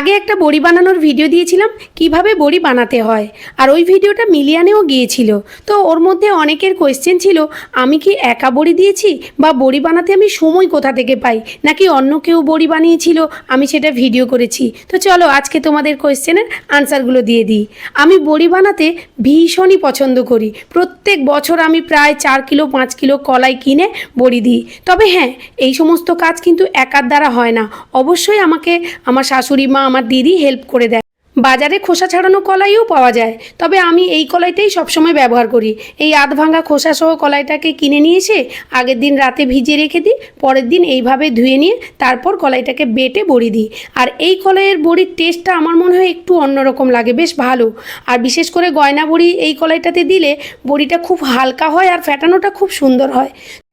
আগে একটা বড়ি বানানোর ভিডিও দিয়েছিলাম, কীভাবে বড়ি বানাতে হয়। আর ওই ভিডিওটা মিলিয়ানেও গিয়েছিল। তো ওর মধ্যে অনেকের কোয়েশ্চেন ছিল, আমি কি একা বড়ি দিয়েছি বা বড়ি বানাতে আমি সময় কোথা থেকে পাই? নাকি অন্য কেউ বড়ি বানিয়েছিল, আমি সেটা ভিডিও করেছি। তো চলো, আজকে তোমাদের কোয়েশ্চেনের আনসারগুলো দিয়ে দিই। আমি বড়ি বানাতে ভীষণই পছন্দ করি। প্রত্যেক বছর আমি প্রায় চার কিলো, পাঁচ কিলো কলাই কিনে বড়ি দিই। তবে হ্যাঁ এই সমস্ত কাজ কিন্তু একার দ্বারা হয় না। অবশ্যই আমাকে, আমার শাশুড়ি মা আমার দিদি হেল্প করে দেয়। বাজারে খোসা ছাড়ানো কলাইও পাওয়া যায়। তবে আমি এই কলাইটাই সবসময় ব্যবহার করি। এই আধ ভাঙা খোসা সহ কলাইটাকে কিনে নিয়ে এসে আগের দিন রাতে ভিজিয়ে রেখে দিই, পরের দিন এইভাবে ধুয়ে নিয়ে তারপর কলাইটাকে বেটে বড়ি দিই। আর এই কলাইয়ের বড়ির টেস্টটা আমার মনে হয় একটু অন্যরকম লাগে, বেশ ভালো। আর বিশেষ করে গয়না বড়ি এই কলাইটাতে দিলে বড়িটা খুব হালকা হয় আর ফ্যাটানোটা খুব সুন্দর হয়।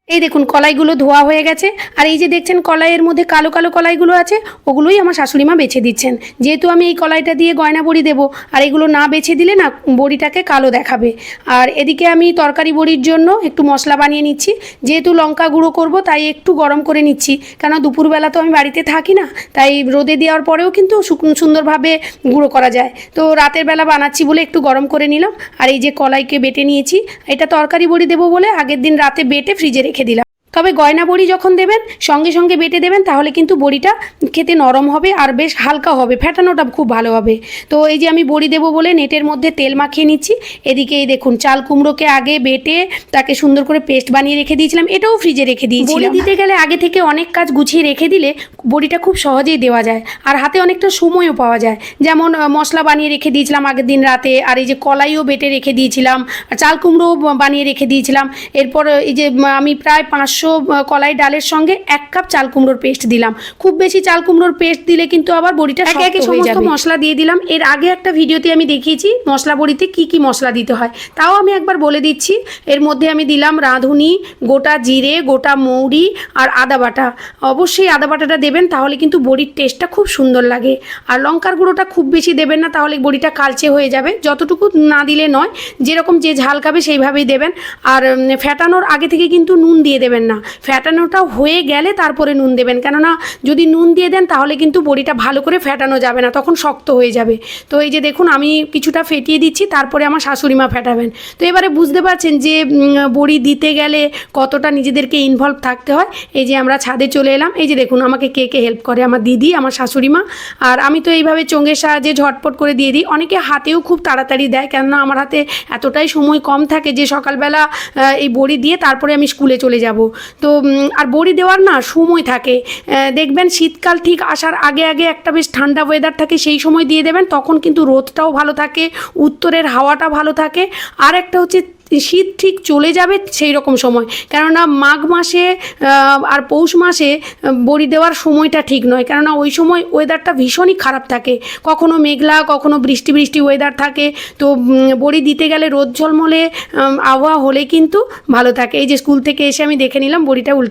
এই দেখুন, কলাইগুলো ধোয়া হয়ে গেছে। আর এই যে দেখছেন, কলাইয়ের মধ্যে কালো কালো কলাইগুলো আছে, ওগুলোই আমার শাশুড়ি মা বেছে দিচ্ছেন। যেহেতু আমি এই কলাইটা দিয়ে গয়না বড়ি দেবো, আর এগুলো না বেছে দিলে না বড়িটাকে কালো দেখাবে। আর এদিকে আমি তরকারি বড়ির জন্য একটু মশলা বানিয়ে নিচ্ছি। যেহেতু লঙ্কা গুঁড়ো করব, তাই একটু গরম করে নিচ্ছি। কেন দুপুরবেলা তো আমি বাড়িতে থাকি না, তাই রোদে দেওয়ার পরেও কিন্তু সুন্দরভাবে গুঁড়ো করা যায়। তো রাতের বেলা বানাচ্ছি বলে একটু গরম করে নিলাম। আর এই যে কলাইকে বেটে নিয়েছি, এটা তরকারি বড়ি দেবো বলে আগের দিন রাতে বেটে ফ্রিজে রেখে দিলাম তবে গয়না বড়ি যখন দেবেন, সঙ্গে সঙ্গে বেটে দেবেন, তাহলে কিন্তু বড়িটা খেতে নরম হবে আর বেশ হালকা হবে ফ্যাটানোটা খুব ভালো হবে। তো এই যে আমি বড়ি দেবো বলে নেটের মধ্যে তেল মাখিয়ে নিচ্ছি, এদিকে এই দেখুন, চাল কুমড়োকে আগে বেটে তাকে সুন্দর করে পেস্ট বানিয়ে রেখে দিয়েছিলাম, এটাও ফ্রিজে রেখে দিয়েছিলাম। দিতে গেলে আগে থেকে অনেক কাজ গুছিয়ে রেখে দিলে বড়িটা খুব সহজেই দেওয়া যায়, আর হাতে অনেকটা সময়ও পাওয়া যায়। যেমন মশলা বানিয়ে রেখে দিয়েছিলাম আগের দিন রাতে, আর এই যে কলাইও বেটে রেখে দিয়েছিলাম চাল কুমড়ো বানিয়ে রেখে দিয়েছিলাম। এরপর এই যে আমি প্রায় পাঁচশো কলাই ডালের সঙ্গে এক কাপ চাল কুমড়োর পেস্ট দিলাম। খুব বেশি চাল কুমড়োর পেস্ট দিলে কিন্তু আবার বড়িটা একে একে সমস্ত মশলা দিয়ে দিলাম। এর আগে একটা ভিডিওতে আমি দেখিয়েছি মশলা বড়িতে কি কি মশলা দিতে হয়। তাও আমি একবার বলে দিচ্ছি। এর মধ্যে আমি দিলাম রাঁধুনি গোটা জিরে গোটা মৌরি আর আদা বাটা। অবশ্যই আদা বাটাটা দেবেন তাহলে কিন্তু বড়ির টেস্টটা খুব সুন্দর লাগে। আর লঙ্কার গুঁড়োটা খুব বেশি দেবেন না তাহলে বড়িটা কালচে হয়ে যাবে। যতটুকু না দিলে নয় যেরকম যে ঝাল খাবে সেইভাবেই দেবেন। আর উম, ফ্যাটানোর আগে থেকে কিন্তু নুন দিয়ে দেবেন না। ফ্যাটানোটা হয়ে গেলে তারপরে নুন দেবেন। কেননা যদি নুন দিয়ে দেন, তাহলে কিন্তু বড়িটা ভালো করে ফ্যাটানো যাবে না, তখন শক্ত হয়ে যাবে। তো এই যে দেখুন, আমি কিছুটা ফেটিয়ে দিচ্ছি, তারপরে আমার শাশুড়ি মা ফেটাবেন। তো এবারে বুঝতে পারছেন যে বড়ি দিতে গেলে কতটা নিজেদেরকে ইনভলভ থাকতে হয়? এই যে আমরা ছাদে চলে এলাম। এই যে দেখুন, আমাকে কে কে হেল্প করে? আমার দিদি, আমার শাশুড়ি মা। আর আমি তো এইভাবে চোঙের সাহায্যে ঝটপট করে দিয়ে দিই। অনেকে হাতেও খুব তাড়াতাড়ি দেয়, কেননা আমার হাতে এতটাই সময় কম থাকে যে, সকালবেলা এই বড়ি দিয়ে তারপরে আমি স্কুলে চলে যাব। তো আর বড়ি দেওয়ার না সময় থাকে। দেখবেন শীতকাল ঠিক আসার আগে আগে একটা বেশ ঠান্ডা ওয়েদার থাকে, সেই সময় দিয়ে দেবেন, তখন কিন্তু রোদটাও ভালো থাকে, উত্তরের হাওয়াটা ভালো থাকে। আর একটা হচ্ছে শীত ঠিক চলে যাবে সেই রকম সময়। কেননা মাঘ মাসে আর পৌষ মাসে বড়ি দেওয়ার সময়টা ঠিক নয়। কেননা ওই সময় ওয়েদারটা ভীষণই খারাপ থাকে। কখনো মেঘলা, কখনো বৃষ্টি বৃষ্টি ওয়েদার থাকে। তো বড়ি দিতে গেলে রোদ ঝলমলে আবহাওয়া হলে কিন্তু ভালো থাকে। এই যে স্কুল থেকে এসে আমি দেখে নিলাম, বড়িটা উল্টে